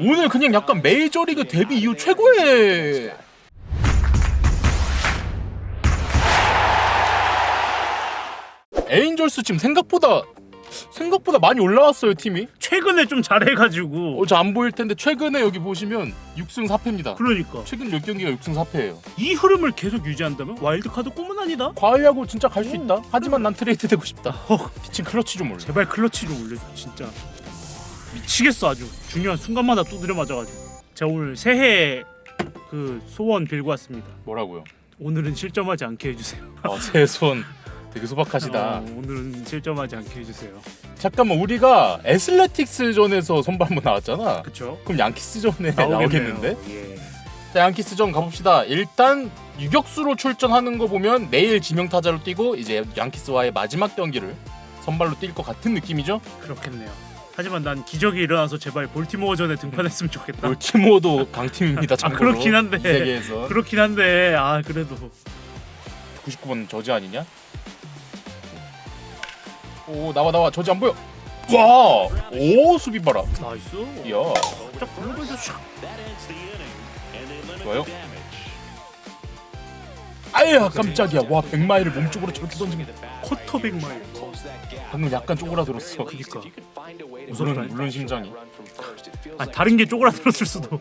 오늘 그냥 약간 메이저리그 데뷔 이후 최고의 에인절스 지금 생각보다 생각보다 많이 올라왔어요 팀이. 최근에 좀 잘해가지고 어저 안 보일 텐데 최근에 여기 보시면 6승 4패입니다. 그러니까 최근 10경기가 6승 4패예요. 이 흐름을 계속 유지한다면 와일드카드 꿈은 아니다. 과외하고 진짜 갈 수 있다. 하지만 난 트레이드 되고 싶다. 어, 피칭 클러치 좀 올려. 제발 클러치 좀 올려줘 진짜 미치겠어 아주 중요한 순간마다 두드려 맞아가지고 제가 오늘 새해 그 소원 빌고 왔습니다. 뭐라고요? 오늘은 실점하지 않게 해주세요. 아, 새손 되게 소박하시다. 어, 오늘은 실점하지 않게 해주세요. 잠깐만 우리가 애슬레틱스전에서 선발 한번 나왔잖아. 그쵸? 그럼 양키스전에. 나오겠는데? 예. 자 양키스전 가봅시다. 일단 유격수로 출전하는 거 보면 내일 지명 타자로 뛰고 이제 양키스와의 마지막 경기를 선발로 뛸 것 같은 느낌이죠. 그렇겠네요. 하지만 난 기적이 일어나서 제발 볼티모어전에 등판했으면 좋겠다. 볼티모어도 강팀입니다. 참고로. 아, 그렇긴 한데. 이 세계에서 그렇긴 한데 아 그래도 99번 저지 아니냐? 오 나와 나와 저지 안 보여. 와, 오 수비 봐라. 나이스. 이야, 딱 블루에서 샥. 좋아요. 아야 깜짝이야. 와 100마일을 몸쪽으로 저렇게 던지면 커터 백 마일. 방금 약간 쪼그라들었어. 그니까. 물론 물론 심장이. 아 다른 게 쪼그라들었을 수도.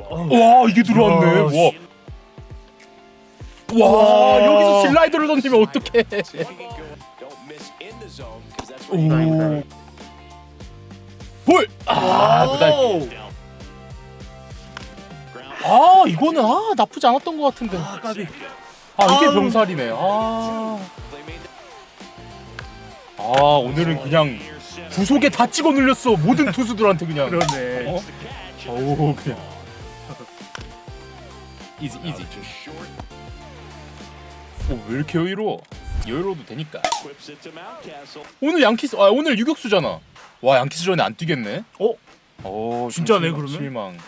와 이게 들어왔네. 와. 와 여기서 슬라이더를 던지면 어떡해 오 볼! 아 그다음 오! 아 이거는 아 나쁘지 않았던 것 같은데 아 까비. 아 이게 아우. 병살이네 아. 아 오늘은 그냥 구속에 다 찍어 눌렸어. 모든 투수들한테 그냥. 그러네. 어? 오 그냥. 이지 이지 오왜 이렇게 여유로워 여유로워도 되니까. 오늘 양키스 아 오늘 유격수잖아. 와 양키스 전에 안 뛰겠네. 어? 어 진짜네, 실망, 그러면? 실망.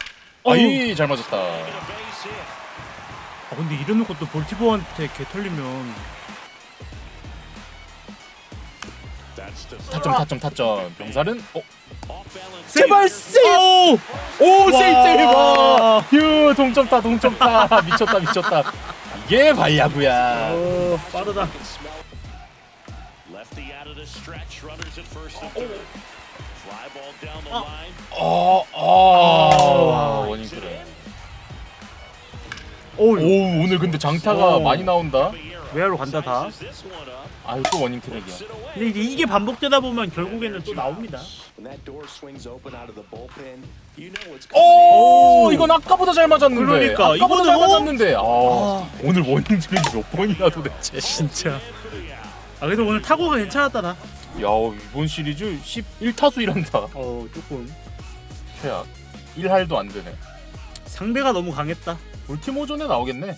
어우. 아이 잘 맞았다. 아 근데 이래놓고 또 볼티보한테 개 털리면 타점 타점 타점 병살은 어 제발 세이브! 오 세이브 세이브 와. 휴 동점타 동점타 미쳤다 미쳤다 이게 발야구야 어 빠르다. Lefty out of the stretch, runners at first and third. Fly ball down the line. 어, 어, 원인 그래. 오 오, 오늘 근데 장타가 오. 많이 나온다. 외야로 간다 다. 아유, 또 원인 트랙이야. 근데 이제 이게 반복되다 보면 결국에는 또 나옵니다. 오, 오. 이건 아까보다 잘 맞았는데. 그러니까, 아까보다 이거는 잘 뭐? 맞았는데. 아, 오늘 원인 트랙이 몇 번이나 도대체. 진짜. 아 그래도 오늘 타구가 괜찮았다 나. 야, 이번 시리즈 11타수 1안타. 어 조금 최악. 1할도 안 되네. 상대가 너무 강했다. 볼티모어전에 나오겠네.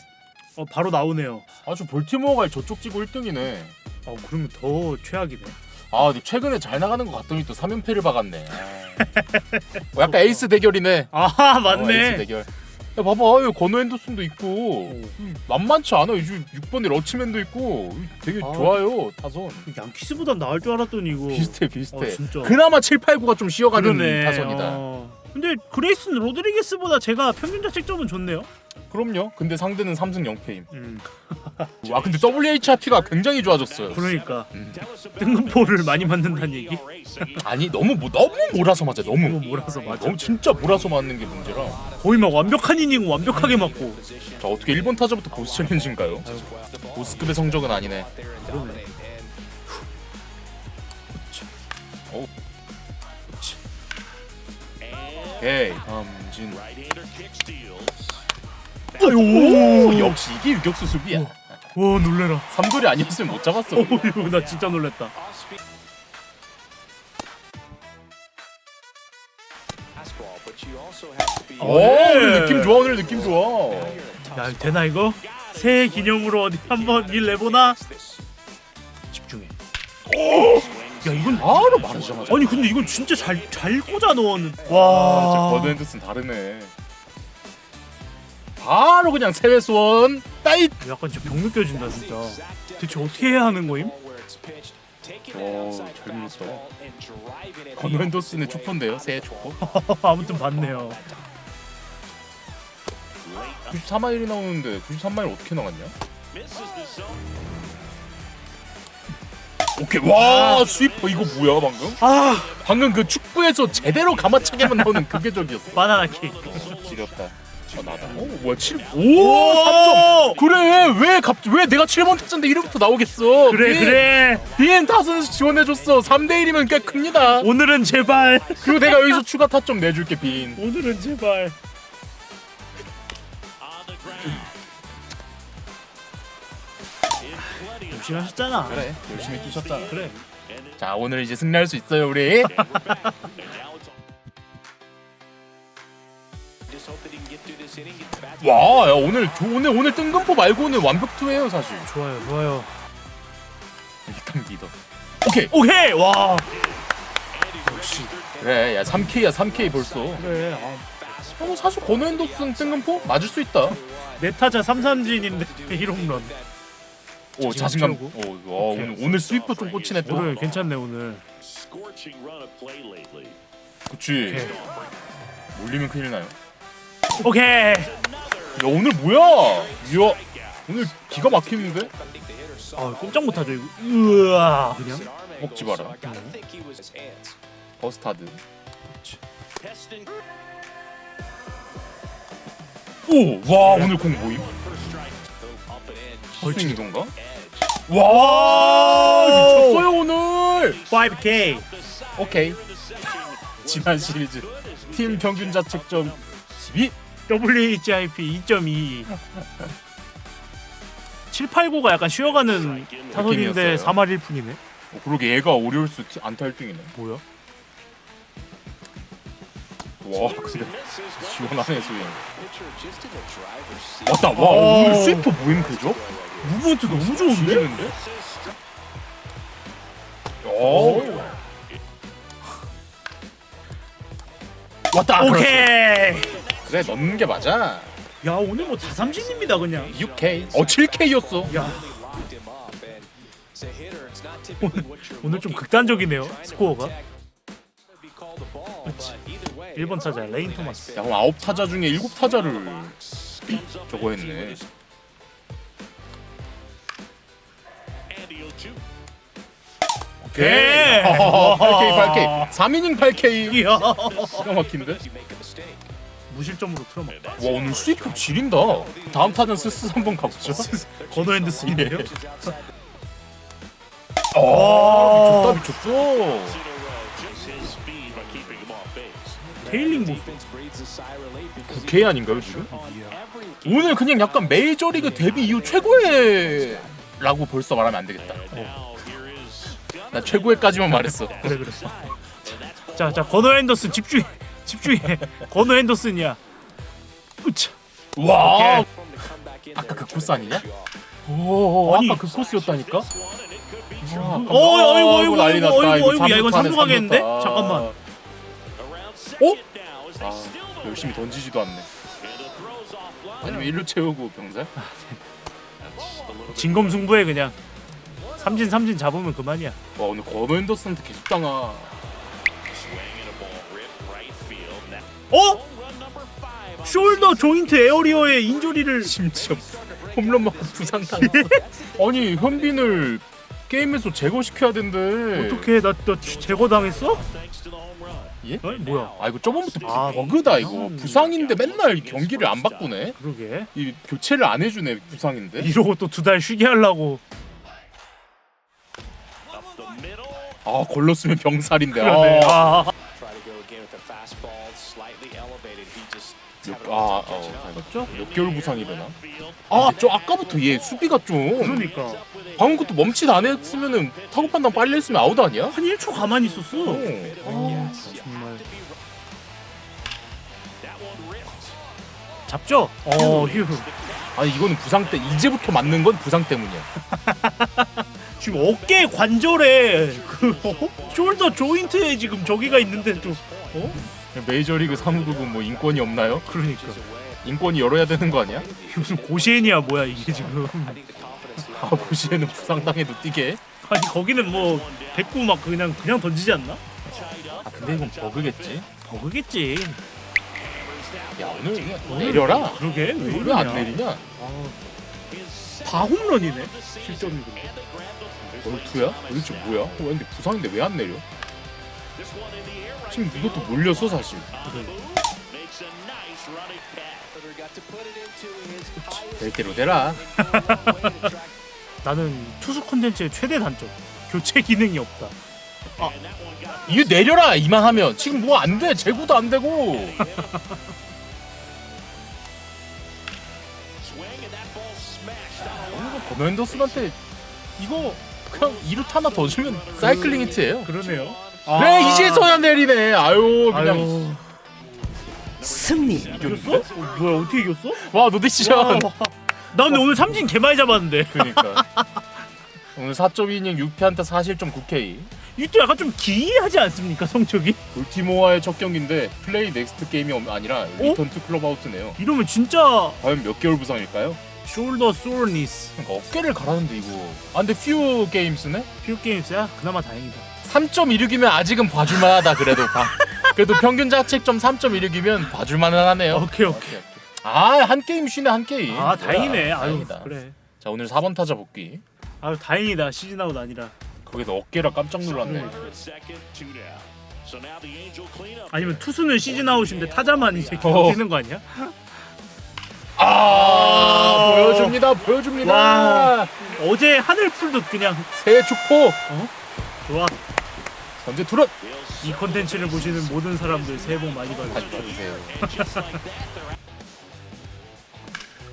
어 바로 나오네요. 아주 볼티모어가 저쪽 지고 1등이네. 어 그러면 더 최악이네. 아, 근데 최근에 잘 나가는 것 같더니 또 3연패를 박았네. 아. 어, 약간 에이스 대결이네. 아 어, 에이스 맞네. 대결. 야 봐봐 여기 건우 핸더슨도 있고 음, 만만치 않아 요즘 6번에 러치맨도 있고 되게 아. 좋아요 타선 양키스보단 나을 줄 알았더니 이거. 비슷해 비슷해 어, 진짜. 그나마 7, 8, 9가 좀 쉬어가는 그러네. 타선이다 어. 근데 그레이슨 로드리게스보다 제가 평균 자책점은 좋네요. 그럼요 근데 상대는 3승 0패임 음. 와 근데 WHRP가 굉장히 좋아졌어요 그러니까 음. 등급포를 많이 맞는다는 얘기. 아니 너무 뭐- 너무 몰아서 맞아 너무 너무 몰아서 맞아. 너무 진짜 몰아서 맞는 게 문제라 거의 막 완벽한 이닝 완벽하게 맞고. 자 어떻게 1번 타자부터 보스 챌린지인가요? 보스급의 성적은 아니네 오. 오케이 함진. 오 역시 이게 유격수 수비야 와 놀래라. 삼돌이 아니었으면 못 잡았어 어휴 나 진짜 놀랬다. 오 오늘 느낌 좋아 오늘 느낌 좋아 야 되나 이거? 새해 기념으로 어디 한번 일 내보나? 집중해. 야 이건 바로 말하자마자 아니 근데 이건 진짜 잘 잘 꽂아 넣었는. 아, 진짜 와. 버드 핸드슨 다르네 바로 그냥 세외수원 따잇 약간 진짜 병 느껴진다 진짜. 대체 어떻게 해야 하는 거임? 밀었다. 건우 핸더슨의 촉포인데요. 새해 촉포. 아무튼 봤네요. 94마일이 나오는데 93마일 어떻게 나갔냐? 오케이 와 스위퍼 이거 뭐야 방금? 아 방금 그 축구에서 제대로 가마차게만 나오는 그게 저기였어. 바나나 킥. 지렸다. 어 나다. 오 뭐야 7. 오 3점. 그래 왜 갑자기 왜 내가 7번 타자인데 이름부터 나오겠어? 그래 비- 그래. 비엔 타선에서 지원해줬어. 3대 1이면 꽤 큽니다. 오늘은 제발. 그리고 내가 여기서 추가 타점 내줄게 빈. 오늘은 제발. 열심히 하셨잖아. 그래 열심히 뛰셨잖아. 그래. 자 오늘 이제 승리할 수 있어요 우리. 와, 야, 오늘 조, 오늘 오늘 뜬금포 말고는 완벽 투예요 사실. 좋아요 좋아요. 일단 믿어. 오케이. 오케이 와. 그래, 야 3K야 3K 벌써. 그래. 아, 어, 사실 건우 핸더슨 뜬금포 맞을 수 있다. 내 타자 삼삼진인데 1홈런. 오 자신감 자신감. 오, 와 오늘 오늘 스위퍼 좀 꽂히네 또. 오늘 괜찮네 오늘. 그치. 오케이. 몰리면 큰일 나요. 오케이. 야 오늘 뭐야? 이야 오늘 기가 막히는데? 아 꼼짝 못하죠 이거. 으아 그냥. 먹지 마라. 버스타드. Testing 오, 와 오늘 공 모임? 스윙이던가? Edge. 와 미쳤어요 오늘. 5K. The side 오케이. 지난 시리즈 팀 평균 자책점 12. WHIP 2.2. 789가 약간 쉬어가는 타선인데 느낌이었어요. 3할 1푼이네. 어, 그러게 얘가 오리올스 티- 안타 1등이네. 뭐야? 와 근데 시원하네 스윙. 왔다 와 오. 오늘 스위퍼 모임 그죠? 무브먼트 너무 좋은데? 오. 왔다. 오케이. 그래 넣는 게 맞아. 야 오늘 뭐 다 삼진입니다 그냥. 6K. 어 7K였어. 야 you're 오늘 좀. 극단적이네요 스코어가. way, 1번 타자 레인 토마스. 야 그럼 아홉 타자 중에 일곱 타자를 Comes up 저거 했네. 오케이. 8K 8K. 3이닝 8K. 이야. 기가 막힌데? 무실점으로 틀어먹. 와 오늘 스위퍼 지린다. 다음 타자 스스 한번 가보죠. 건호 핸드슨인데요. 아 아. 미쳤다 미쳤어. 테일링 모습. 9K 아닌가요 지금? 오늘 그냥 약간 메이저리그 데뷔 이후 최고의 라고 벌써 말하면 안 되겠다. Is 나 최고의까지만 말했어. 그래 그래. 자 자 건호 핸더슨 집중해 집중해. 건호 핸더슨이야. 으차. 와 아까 그 코스 아니냐? 오, 아니. 아까 그 코스였다니까? 아. 어, 어이구, 어이구, 어이구. 어이구, 어이구, 야, 이건 삼루타네, 삼루 가겠는데? 삼루타. 잠깐만. 어? 아, 열심히. 던지지도 않네. 아니면 일루 채우고 병살? 진검승부해 그냥. 삼진 삼진 잡으면 그만이야. 와 오늘 건우 핸더슨한테 계속 당하. 어? 숄더 조인트 에어리어의 인조리를 심지어 홈런 맞고 부상 당했어. 아니 현빈을 게임에서 제거시켜야 된대. 어떻게 나나 제거 당했어? thanks to the home run. 예? 어? 뭐야? 아 이거 저번부터 아, 버그다 이거. 부상. 부상인데 맨날 경기를 안 바꾸네. 그러게. 이 교체를 안 해주네 부상인데. 이러고 또 두 달 쉬게 하려고. 아 걸렀으면 병살인데. 아. 아. 아, 어. 맞죠? 몇 개월 부상이려나? Field. 아, 저 아까부터 얘 수비가 좀. 그러니까 방금 것도 멈칫 안 했으면은 타구 판단 빨리 했으면 아웃 아니야? 한 1초 가만히 있었어. 어. 아, 정말. 잡죠? 어, 휴. 아니 이거는 부상 때 이제부터 맞는 건 부상 때문이야. 지금 어깨 관절에 그 어? 숄더 조인트에 지금 저기가 있는데 또 어? 메이저리그 사무국은 뭐 인권이 없나요? 그러니까 인권이 열어야 되는 거 아니야? 무슨 고시엔이야 뭐야 이게 지금 아 보시에는 부상 당해도 뛰게. 아니 거기는 뭐 백구 막 그냥 그냥 던지지 않나? 아 근데 이건 버그겠지. 버그겠지. 야 오늘 내려라. 그러게 왜 왜 안 이러냐? 내리냐? 다 홈런이네. 실점이 근데. 볼투야? 도대체 뭐야? 어, 근데 부상인데 왜 안 내려? 지금 이것도 몰렸어 사실. Makes a nice running catch. got to put it into his highest 될 대로 되라. 나는 투수 콘텐츠의 최대 단점 교체 기능이 없다. 이게 내려라 이만 하면 지금 뭐 안 돼. 제구도 안 되고. Smashed out. 이거 이거 그냥 이루트 하나 더 주면 사이클링 히트예요. 그러네요. 그래 이제서야 내리네. 아유 그냥 아유. 승리. 이겼어? 어, 뭐야 어떻게 이겼어? 와. 와, 나 근데 오늘 삼진 개 많이 잡았는데 그러니까 오늘 4.2이닝 6피안타 4실점 9K. 이때 약간 좀 기이하지 않습니까 성적이? 볼티모어의 첫 경기인데 플레이 넥스트 게임이 엄- 아니라 리턴 투 클럽아웃이네요. 이러면 진짜 과연 몇 개월 부상일까요? 숄더 소어니스 그러니까 어깨를 갈았는데 이거. 아 근데 퓨 게임스네. 퓨 게임스야 그나마 다행이다. 3.16이면 아직은 봐줄만하다 그래도 봐. 그래도 평균 자책점 3.16이면 봐줄만은 하네요. 오케이 오케이. 아 한 게임 쉬네 한 게임. 아 다행이네. 뭐야, 아유 다행이다. 그래. 자 오늘 4번 타자 복귀. 아유 다행이다 시즌 아웃 아니라. 거기다 어깨라 깜짝 놀랐네. 아니면 투수는 시즌 아웃인데 타자만 이제 어. 뛰는 거 아니야? 아 보여줍니다 보여줍니다. 와. 어제 하늘 풀도 그냥 새 축포 좋아. 현재 투런 이 컨텐츠를 보시는 모든 사람들 새해 복 많이 받으십시오. 받으세요.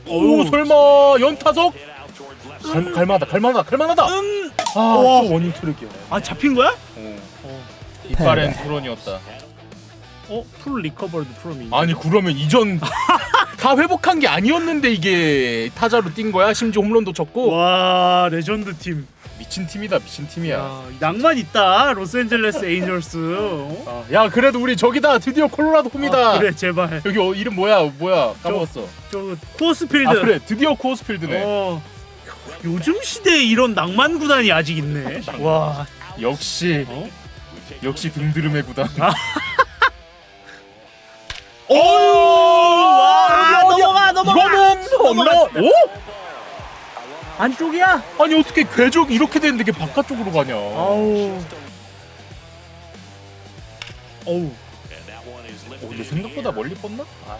오 설마 연타석. 갈, 갈만하다 갈만하다 갈만하다. 응. 아또 원인 트랙이야. 아 잡힌 거야? 어. 어. 이빨엔 투런이었다. 어? 풀 리커버드 프롬이. 아니 그러면 이전 다 회복한 게 아니었는데 이게 타자로 뛴 거야? 심지어 홈런도 쳤고 와 레전드 팀. 미친 팀이다 미친 팀이야. 야, 낭만 있다. 로스앤젤레스 에인절스. 어? 아, 야 그래도 우리 저기다 드디어 콜로라도 홈이다. 아, 그래 제발. 여기 어, 이름 뭐야 뭐야 까먹었어. 저 코어스필드. 아 그래 드디어 코어스필드네. 어. 요즘 시대에 이런 낭만 구단이 아직 있네. 와. 역시 어? 역시 등드름의 구단. 오! 와, 넘어가 넘어가. 이거는 홈런. 오? 안쪽이야? 아니 어떻게 궤적 이렇게 되는데 이게 바깥쪽으로 가냐? 아우. 어우. 오, lifted. 근데 생각보다 멀리 뻗나? 아.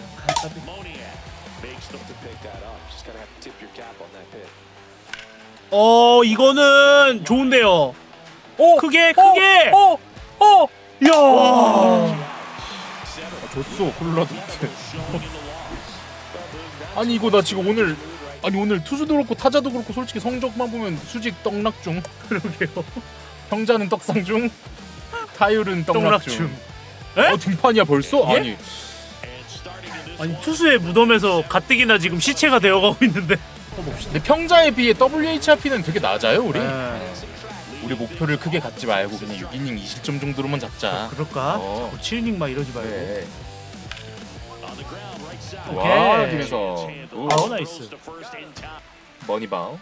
어, 이거는 좋은데요. 오, 크게 크게. 어, 어, 야. 와. 아, 줬어 콜로라도 밑에. 아니 이거 나 지금 오늘 아니 오늘 투수도 그렇고 타자도 그렇고 솔직히 성적만 보면 수직 떡락 중. 그러게요. 형자는 떡상 중. 타율은 떡락 떡락 중. 중. 에? 어 등판이야 벌써? 예? 아니 아니 투수의 무덤에서 가뜩이나 지금 시체가 되어가고 있는데. 근데 평자에 비해 WHRP는 되게 낮아요 우리. 네. 우리 목표를 크게 갖지 말고 그냥 6이닝 20점 정도로만 잡자. 그럴까? 어. 자꾸 7이닝 막 이러지 말고. 그 와 오케이. 아우 나이스. 머니바우.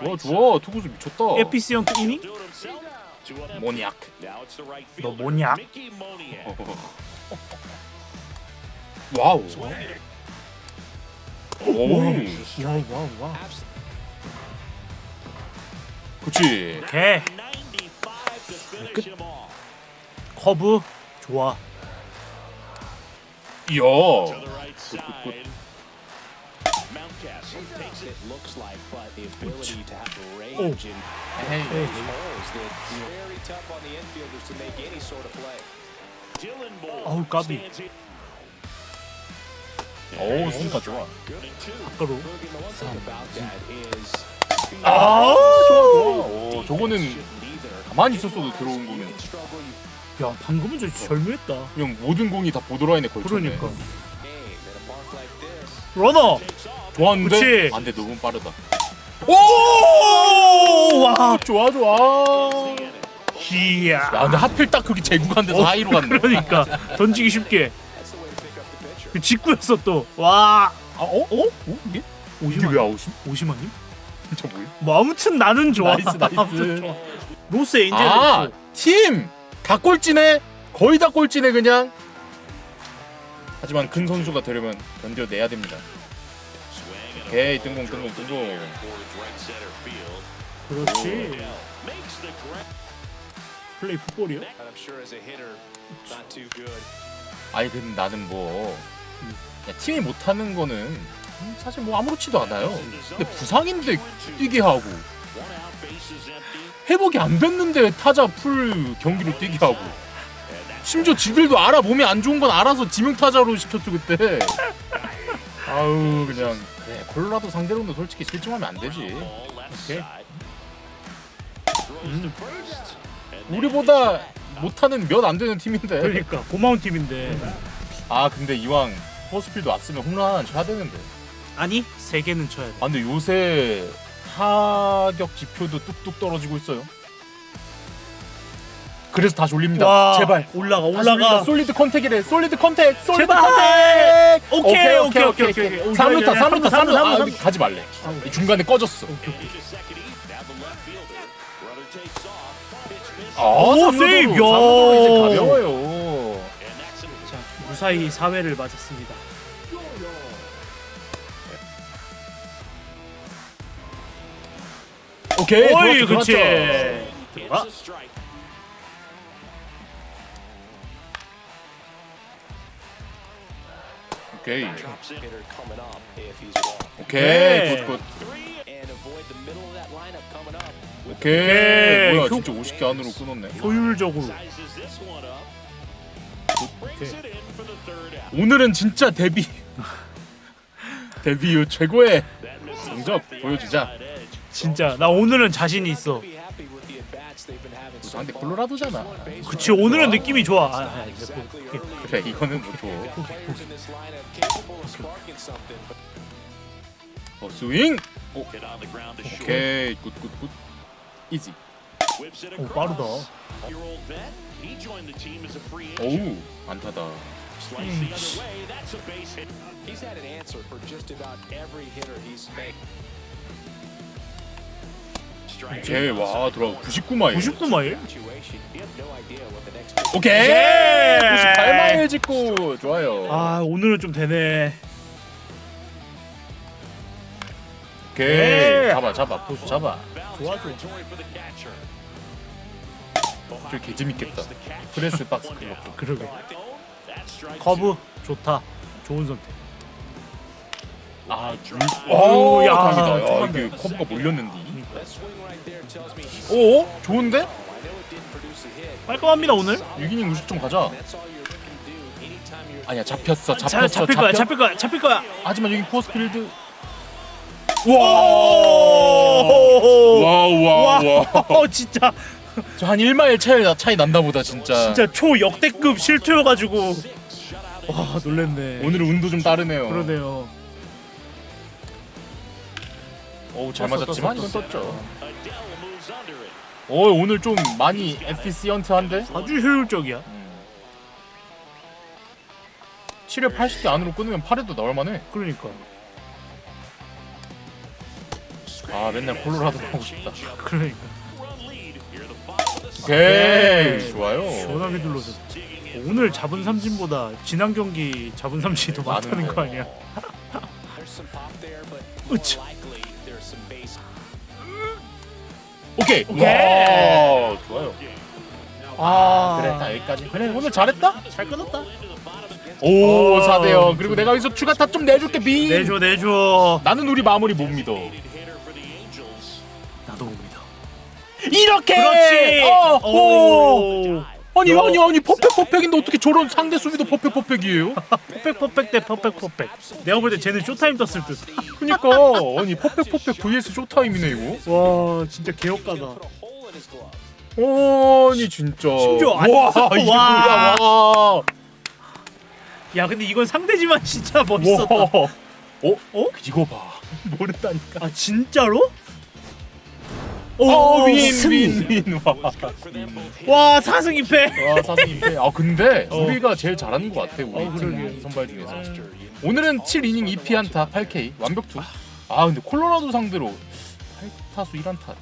The 좋아 투구수 미쳤다. 에피스 형 up. 모니악. 너 뭐냐? 와우. 오. 와우 와우. 그치. 개95 to finish him off. 커브 좋아. 이야. Oh. 아우, 까비. 오 스니까 좋아. 밖으로. 아 좋아 좋아. 오 저거는. 가만히 있었어도 들어온 거는 야 방금은 저 절묘했다. 그냥 모든 공이 다 보드라인에 걸쳤네. 그러니까. 러너. 좋았는데. 그치. 안돼 너무 빠르다. 오! 와. 좋아 좋아. 이야. 야 근데 하필 딱 그렇게 제구간 데서 하이로 갔네. 그러니까 던지기 쉽게. 그 직구였어 또. 와. 아 어? 어? 어? 이게? 이게 오시만. 왜 아웃이? 오시만님? 저 뭐야? 뭐 아무튼 나는 좋아. 나이스, 나이스. 아무튼 좋아. 로스 엔젤 아. 팀! 다 꼴찌네? 거의 다 꼴찌네 그냥. 하지만 큰 선수가 되려면 견뎌내야 됩니다. 오케이, 뜬공, 뜬공, 뜬공. 그렇지. 플레이 풋볼이요? 아니 근데 나는 뭐 야, 팀이 못하는 거는 음, 사실 뭐 아무렇지도 않아요. 근데 부상인데 뛰게 하고 회복이 안 됐는데 타자 풀 경기로 뛰게 하고 심지어 지들도 알아 몸이 안 좋은 건 알아서 지명 타자로 시켰어 그때. 아우 그냥 그래 콜로라도 상대로는 솔직히 실증하면 안 되지. 오케이. first. And 우리보다 못하는 몇 안 되는 팀인데. 그러니까 고마운 팀인데. 아 근데 이왕 포스필드 왔으면 홈런 하나 쳐야 되는데. 아니 세 개는 쳐야 돼. 아 근데 요새 타격 지표도 뚝뚝 떨어지고 있어요. 그래서 다시 올립니다. 와, 제발. 올라가. 올라가. 솔리드 컨택이래. 솔리드 컨택. 솔리드 제발. 컨택. 오케이, 오케이, 오케이, 오케이. 3루타, 3루타, 3루타. 삼루, 아, 삼루. 가지 말래. 이 중간에 꺼졌어. 아, 오, 세이브. 가벼워요. 자 무사히 사회를 맞았습니다. 오케이. 그렇지. 좋았죠. It's 들어가. 오케이. 오케이. 네. 굿, 굿. Three. And avoid the middle of that lineup coming up. 오케이. 오케이. 뭐야, 효- 진짜 50개 안으로 끊었네. 효율적으로. 오늘은 진짜 데뷔 데뷔 이후 최고의 성적 보여주자. 진짜 나 오늘은 자신 있어. 상대. 콜로라도잖아. 그치 오늘은 느낌이 좋아. 아, 아, 이제 뭐. 그래 이거는 뭐 줘. 어, 스윙. Short. 오케이 굿굿 굿 이지. Whips it 오. 빠르다. 어우 안타다. 이와 들어 99마일. 99마일? Situation, you have no idea what the next pitch 오케이 예! 98마일 찍고 좋아요. 아 오늘은 좀 되네. 오케이 예! 잡아 잡아 포수 잡아. 좋아, 좋아. 저 개재밌겠다. 프레스 박스 그거. 그러게. 커브 좋다. 좋은 선택. 아 줄. 오 야, 야. 야, right there tells me he's. 오 좋은데? I know it a hit. 깔끔합니다 오늘. 6이닝 60점 가자. 아니야 잡혔어 자, 잡혔어 잡힐 거야. 잡혔- 잡힐 거야. 잡힐 거야. 하지만 여기 포스필드. 오! 와우 와우 와우. 와, 진짜 저한 1마일 차이, 나- 차이 난다 보다 진짜. 진짜 초 역대급 실투여가지고 와 놀랬네. 오늘은 운도 좀 따르네요. 그러네요. 어우 잘 떴어, 맞았지만 떴어, 이건 떴죠. 어 오늘 좀 많이 에피시언트한데? 아주 효율적이야. 7회 80개 안으로 끊으면 8회도 나올 만해. 그러니까. 아 맨날 콜로라도 가고 싶다. 그러니까. 오케이 네. 좋아요. 시원하게 둘러서 오늘 잡은 삼진보다 지난 경기 잡은 삼진이 더 많다는 거 아니야? 으치. 오케이. 오케이. 와 좋아요. 아 그래 딱 여기까지. 그래 오늘 잘했다. 잘 끊었다. 오 어, 4대 0 그리고 내가 여기서 추가 타좀 내줄게 비. 내줘 내줘. 나는 우리 마무리 못 믿어. 나도 봅니다. 이렇게. 그렇지. 어, 오. 오. 아니 야. 아니 아니 퍼펙 퍼펙인데 어떻게 저런 상대 수비도 퍼펙 퍼펙이에요? 퍼펙 퍼펙 대 퍼펙 퍼펙. 내가 볼 때 쟤는 쇼타임 떴을 듯. 그니까 아니 퍼펙 퍼펙 vs 쇼타임이네 이거. 와 진짜 개혁가다. Glove. 아니 진짜. 심지어 안와 써. 이게 와. 뭐야? 와. 야 근데 이건 상대지만 진짜 멋있었다. 와. 어? 어? 이거 봐. 모른다니까. 아 진짜로? 어, 윈, 승리. 윈, 윈. 와. 와 4승 2패. 와, 사승 아, 근데 어. 우리가 제일 잘하는 것 같아. 우리 어, 팀 그러게. 선발 중에서. 오늘은 7이닝 2피 안타 8K 완벽 투. 아, 근데 콜로라도 상대로 타수 1안타.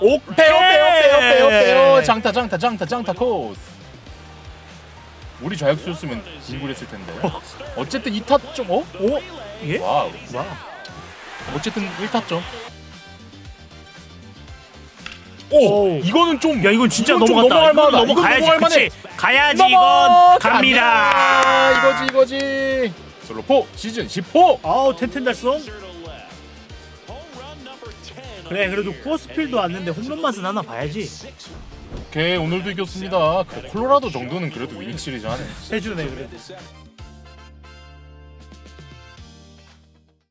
오 빼요 빼요 빼요 빼요 빼요 장타 장타 장타 장타 코스. 우리 좌익수였으면 빙굴했을 텐데. 어쨌든 2타점 어? 오? 예? 와우. 와. 어쨌든 1타점. 오, 오. 이거는 좀 야 이건 진짜 이건 좀 넘어갔다. 넘어갈 이건 만하다. 넘어가야지. 이건 넘어갈 그치? 가야지 이건 넘어갑니다. 갑니다. 이거지 이거지. 솔로포 시즌 10호. 아우 텐텐 달성. Clear to left. Home run number 10. 그래 그래도 쿠어스필도 왔는데 홈런 맛은 하나 봐야지. 오케이 오늘도 이겼습니다. 그 콜로라도 정도는 그래도 위닝 시리즈 하네. 해주네 그래도. This